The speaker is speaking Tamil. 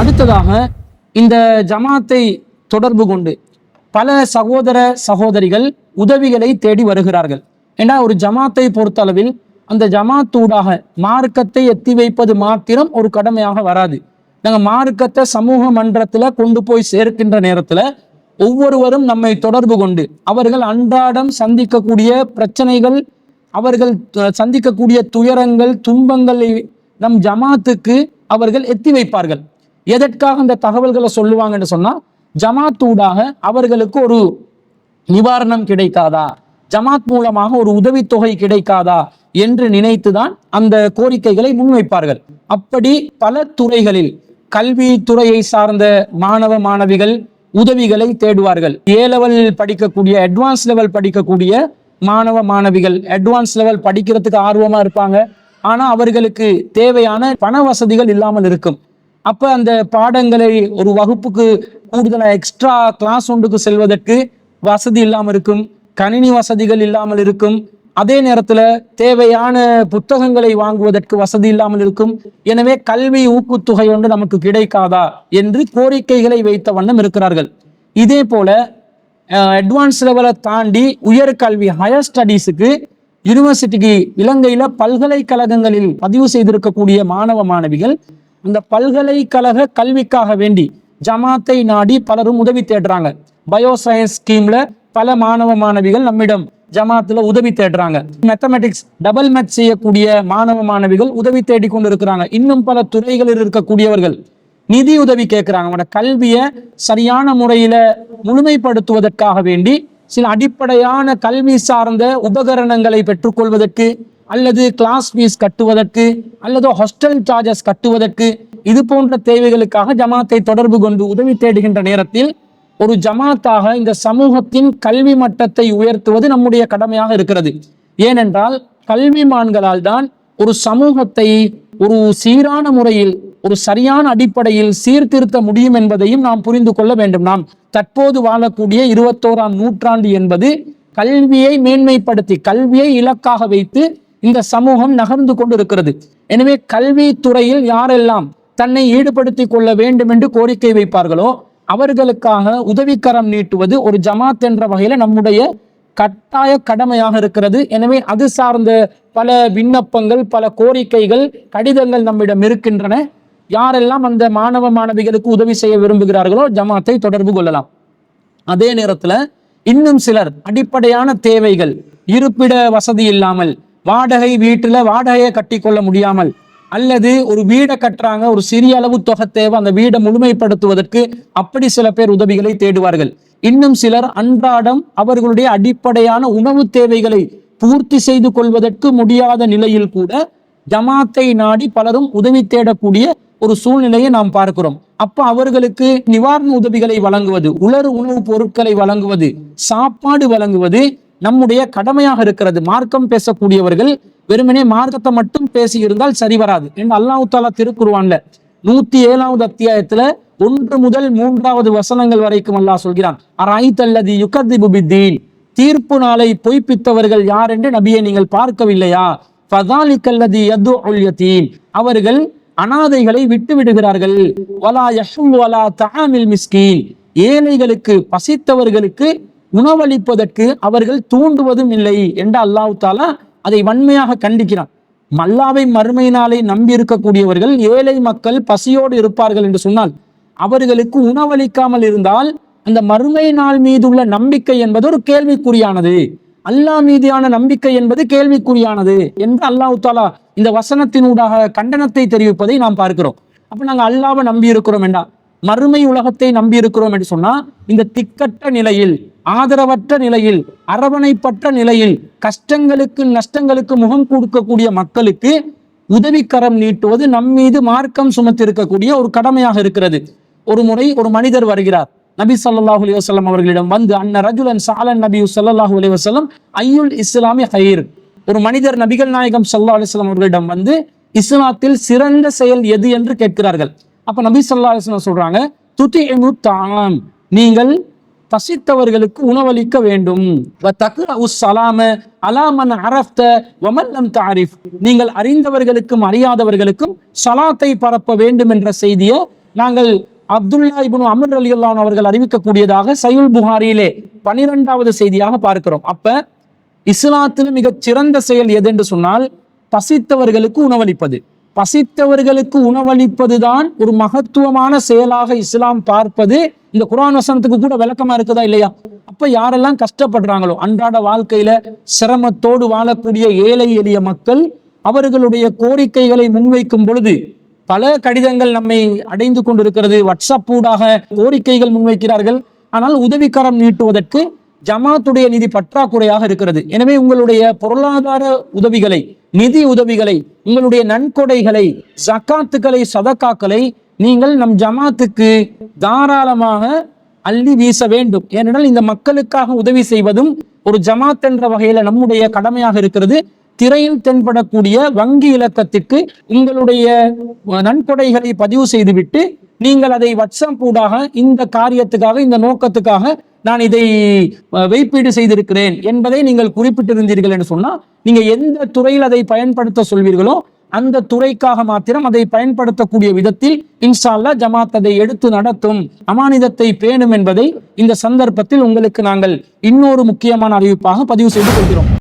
அடுத்ததாக இந்த ஜமாத்தை தொடர்பு கொண்டு பல சகோதர சகோதரிகள் உதவிகளை தேடி வருகிறார்கள். ஏன்னா ஒரு ஜமாத்தை பொறுத்தளவில் அந்த ஜமாத்தூடாக மார்க்கத்தை எத்தி வைப்பது மாத்திரம் ஒரு கடமையாக வராது. நாங்கள் மார்க்கத்தை சமூக மன்றத்தில் கொண்டு போய் சேர்க்கின்ற நேரத்தில் ஒவ்வொருவரும் நம்மை தொடர்பு கொண்டு அவர்கள் அன்றாடம் சந்திக்கக்கூடிய பிரச்சனைகள் அவர்கள் சந்திக்கக்கூடிய துயரங்கள் துன்பங்களை நம் ஜமாத்துக்கு அவர்கள் எத்தி வைப்பார்கள். எதற்காக இந்த தகவல்களை சொல்லுவாங்கன்னு சொன்னா ஜமாத்தூடாக அவர்களுக்கு ஒரு நிவாரணம் கிடைக்காதா? ஜமாத் மூலமாக ஒரு உதவித்தொகை கிடைக்காதா? என்று நினைத்துதான் அந்த கோரிக்கைகளை முன்வைப்பார்கள். அப்படி பல துறைகளில் கல்வி துறையை சார்ந்த மாணவ மாணவிகள் உதவிகளை தேடுவார்கள். ஏ லெவல் படிக்கக்கூடிய அட்வான்ஸ் லெவல் படிக்கக்கூடிய மாணவ மாணவிகள் அட்வான்ஸ் லெவல் படிக்கிறதுக்கு ஆர்வமா இருப்பாங்க. ஆனா அவர்களுக்கு தேவையான பண வசதிகள் இல்லாமல் இருக்கும். அப்போ அந்த பாடங்களை ஒரு வகுப்புக்கு கூடுதலாக எக்ஸ்ட்ரா கிளாஸ் ஒன்றுக்கு செல்வதற்கு வசதி இல்லாமல் இருக்கும் கணினி வசதிகள் இல்லாமல் இருக்கும். அதே நேரத்தில் தேவையான புத்தகங்களை வாங்குவதற்கு வசதி இல்லாமல் இருக்கும். எனவே கல்வி ஊக்குத்தொகை ஒன்று நமக்கு கிடைக்காதா என்று கோரிக்கைகளை வைத்த வண்ணம் இருக்கிறார்கள். இதே போல அட்வான்ஸ் லெவலை தாண்டி உயர்கல்வி ஹையர் ஸ்டடீஸுக்கு யூனிவர்சிட்டிக்கு இலங்கையில் பல்கலைக்கழகங்களில் பதிவு செய்திருக்கக்கூடிய மாணவ மாணவிகள் இந்த பல்கலைக்கழக கல்விக்காக வேண்டி ஜமாத்தை நாடி பலரும் உதவி தேடுறாங்க. பயோசயன்ஸ் ஸ்கீம்ல பல மாணவ மாணவிகள் நம்மிடம் ஜமாத்துல உதவி தேடுறாங்க. மேத்தமெட்டிக்ஸ் டபுள் மேட்ச் செய்யக்கூடிய மாணவ மாணவிகள் உதவி தேடி கொண்டு இருக்கிறாங்க இன்னும் பல துறைகளில் இருக்கக்கூடியவர்கள் நிதி உதவி கேட்கிறாங்க. அவங்களோட கல்வியை சரியான முறையில முழுமைப்படுத்துவதற்காக வேண்டி சில அடிப்படையான கல்வி சார்ந்த உபகரணங்களை பெற்றுக்கொள்வதற்கு அல்லது கிளாஸ் ஃபீஸ் கட்டுவதற்கு அல்லது ஹாஸ்டல் சார்ஜஸ் கட்டுவதற்கு இது போன்ற தேவைகளுக்காக ஜமாத்தை தொடர்பு கொண்டு உதவி தேடுகின்ற நேரத்தில் ஒரு ஜமாத்தாக இந்த சமூகத்தின் கல்வி மட்டத்தை உயர்த்துவது நம்முடைய கடமையாக இருக்கிறது. ஏனென்றால் கல்விமான்களால் தான் ஒரு சமூகத்தை ஒரு சீரான முறையில் ஒரு சரியான அடிப்படையில் சீர்திருத்த முடியும் என்பதையும் நாம் புரிந்து கொள்ள வேண்டும். நாம் தற்போது வாழக்கூடிய இருபத்தோராம் நூற்றாண்டு என்பது கல்வியை மேன்மைப்படுத்தி கல்வியை இலக்காக வைத்து இந்த சமூகம் நகர்ந்து கொண்டு இருக்கிறது எனவே கல்வி துறையில் யாரெல்லாம் தன்னை ஈடுபடுத்திக் கொள்ள வேண்டும் என்று கோரிக்கை வைப்பார்களோ அவர்களுக்காக உதவிக்கரம் நீட்டுவது ஒரு ஜமாத் என்ற வகையில் நம்முடைய கட்டாய கடமையாக இருக்கிறது. எனவே அது சார்ந்த பல விண்ணப்பங்கள் பல கோரிக்கைகள் கடிதங்கள் நம்மிடம் இருக்கின்றன. யாரெல்லாம் அந்த மாணவ மாணவிகளுக்கு உதவி செய்ய விரும்புகிறார்களோ ஜமாத்தை தொடர்பு கொள்ளலாம். அதே நேரத்தில் இன்னும் சிலர் அடிப்படையான தேவைகள் இருப்பிட வசதி இல்லாமல் வாடகை வீட்டுல வாடகையை கட்டி கொள்ள முடியாமல் அல்லது ஒரு வீடை கட்டுறாங்க ஒரு சிறிய அளவு தொகை தேவை அந்த வீடை முழுமைப்படுத்துவதற்கு அப்படி சில பேர் உதவிகளை தேடுவார்கள். இன்னும் சிலர் அன்றாடம் அவர்களுடைய அடிப்படையான உணவு தேவைகளை பூர்த்தி செய்து கொள்வதற்கு முடியாத நிலையில் கூட ஜமாத்தை நாடி பலரும் உதவி தேடக்கூடிய ஒரு சூழ்நிலையை நாம் பார்க்கிறோம். அப்ப அவர்களுக்கு நிவாரண உதவிகளை வழங்குவது உலர் உணவுப் பொருட்களை வழங்குவது சாப்பாடு வழங்குவது நம்முடைய கடமையாக இருக்கிறது. மார்க்கம் பேசக்கூடியவர்கள் வெறுமனே மார்க்கத்தை மட்டும் பேசி இருந்தால் சரி வராது. என்று அல்லாஹ் தாலா திருக்குருவான்ல நூத்தி ஏழாவது அத்தியாயத்துல ஒன்று முதல் மூன்றாவது வசனங்கள் வரைக்கும் அல்லாஹ் சொல்கிறான். அரைத்தல்லதி யுகதிபு பித்தீன். தீர்ப்பு நாளை பொய்ப்பித்தவர்கள் யார் என்று நபியை நீங்கள் பார்க்கவில்லையா? ஃபதாலிக்கல்லதி யது யதீம் அவர்கள் அனாதைகளை விட்டு விடுகிறார்கள் வலா யஹும் வலா தஆமில் மிஸ்கீன். ஏழைகளுக்கு பசித்தவர்களுக்கு உணவளிப்பதற்கு அவர்கள் தூண்டுவதும் இல்லை என்று அல்லாஹு தாலா அதை வன்மையாக கண்டிக்கிறான். மல்லாவை மறுமை நாளை நம்பி இருக்கக்கூடியவர்கள் ஏழை மக்கள் பசியோடு இருப்பார்கள் என்று சொன்னால் அவர்களுக்கு உணவளிக்காமல் இருந்தால் அந்த மறுமை நாள் மீதுள்ள நம்பிக்கை என்பது ஒரு கேள்விக்குறியானது. அல்லாஹ் மீதியான நம்பிக்கை என்பது கேள்விக்குறியானது என்று அல்லாஹு தாலா இந்த வசனத்தினூடாக கண்டனத்தை தெரிவிப்பதை நாம் பார்க்கிறோம். அப்ப நாங்க அல்லாவை நம்பி இருக்கிறோம் என்றா மறுமை உலகத்தை நம்பி இருக்கிறோம் என்று சொன்னா இந்த திக்கட்ட நிலையில் ஆதரவற்ற நிலையில் அரவணைப்பற்ற நிலையில் கஷ்டங்களுக்கு நஷ்டங்களுக்கு முகம் கொடுக்கக்கூடிய மக்களுக்கு உதவிக்கரம் நீட்டுவது நம் மீது மார்க்கம் சுமத்திருக்கக்கூடிய ஒரு கடமையாக இருக்கிறது. ஒரு முறை ஒரு மனிதர் வருகிறார். நபி ஸல்லல்லாஹு அலைஹி அவர்களிடம் வந்து அன்ன ரஜுலன் சாலன் நபி ஸல்லல்லாஹு அலைஹி வஸல்லம் ஐயுல் இஸ்லாமி ஹயிர் ஒரு மனிதர் நபிகள் நாயகம் சல்லா அலிஸ்லாம் அவர்களிடம் வந்து இஸ்லாத்தில் சிறந்த செயல் எது? என்று கேட்கிறார்கள். அப்ப நபி ஸல்லல்லாஹு அலைஹி வஸல்லம் சொல்றாங்க துதிஇமு தாம் நீங்கள் பசித்தவர்களுக்கு உணவளிக்க வேண்டும். வ அலாமன் ஸலாம அலா மன் அரஃப்த வ மன் நீங்கள் அறிந்தவர்களுக்கும் அறியாதவர்களுக்கும் சலாத்தை பரப்ப வேண்டும் என்ற செய்தியை நாங்கள் அப்துல்லா இபுன் அமர் அலி அல்லான் அவர்கள் அறிவிக்கக்கூடியதாக சயுல் புகாரியிலே பனிரெண்டாவது செய்தியாக பார்க்கிறோம். அப்ப இஸ்லாத்தில் மிகச் சிறந்த செயல் எது என்று சொன்னால் பசித்தவர்களுக்கு உணவளிப்பது. பசித்தவர்களுக்கு உணவளிப்பதுதான் ஒரு மகத்துவமான செயலாக இஸ்லாம் பார்ப்பது. இந்த குரான் வசனத்துக்கு கூட விளக்கமா இருக்குதா இல்லையா? அப்ப யாரெல்லாம் கஷ்டப்படுறாங்களோ அன்றாட வாழ்க்கையில சிரமத்தோடு வாழக்கூடிய ஏழை எளிய மக்கள் அவர்களுடைய கோரிக்கைகளை முன்வைக்கும் பொழுது பல கடிதங்கள் நம்மை அடைந்து கொண்டிருக்கிறது. வாட்ஸ்அப் ஊடாக கோரிக்கைகள் முன்வைக்கிறார்கள். ஆனால் உதவிக்கரம் நீட்டுவதற்கு ஜமாத்துடைய நிதி பற்றாக்குறையாக இருக்கிறது. எனவே உங்களுடைய பொருளாதார உதவிகளை நிதி உதவிகளை உங்களுடைய நன்கொடைகளை ஜக்காத்துக்களை சதக்காக்களை நீங்கள் நம் ஜமாத்துக்கு தாராளமாக அள்ளி வீச வேண்டும். ஏனென்றால் இந்த மக்களுக்காக உதவி செய்வதும் ஒரு ஜமாத் என்ற வகையில நம்முடைய கடமையாக இருக்கிறது. திரையில் தென்படக்கூடிய வங்கி இலக்கத்திற்கு உங்களுடைய நன்கொடைகளை பதிவு செய்துவிட்டு நீங்கள் அதை வட்சம் கூடாக இந்த காரியத்துக்காக இந்த நோக்கத்துக்காக நான் இதை வைப்பீடு செய்திருக்கிறேன் என்பதை நீங்கள் குறிப்பிட்டிருந்தீர்கள் என்று சொன்னால் நீங்க எந்த துறையில் அதை பயன்படுத்த சொல்வீர்களோ அந்த துறைக்காக மாத்திரம் அதை பயன்படுத்தக்கூடிய விதத்தில் இன்ஷா அல்லாஹ் ஜமாத் அதை எடுத்து நடத்தும் அமானிதத்தை பேணும் என்பதை இந்த சந்தர்ப்பத்தில் உங்களுக்கு நாங்கள் இன்னொரு முக்கியமான அறிவிப்பாக பதிவு செய்து கொள்கிறோம்.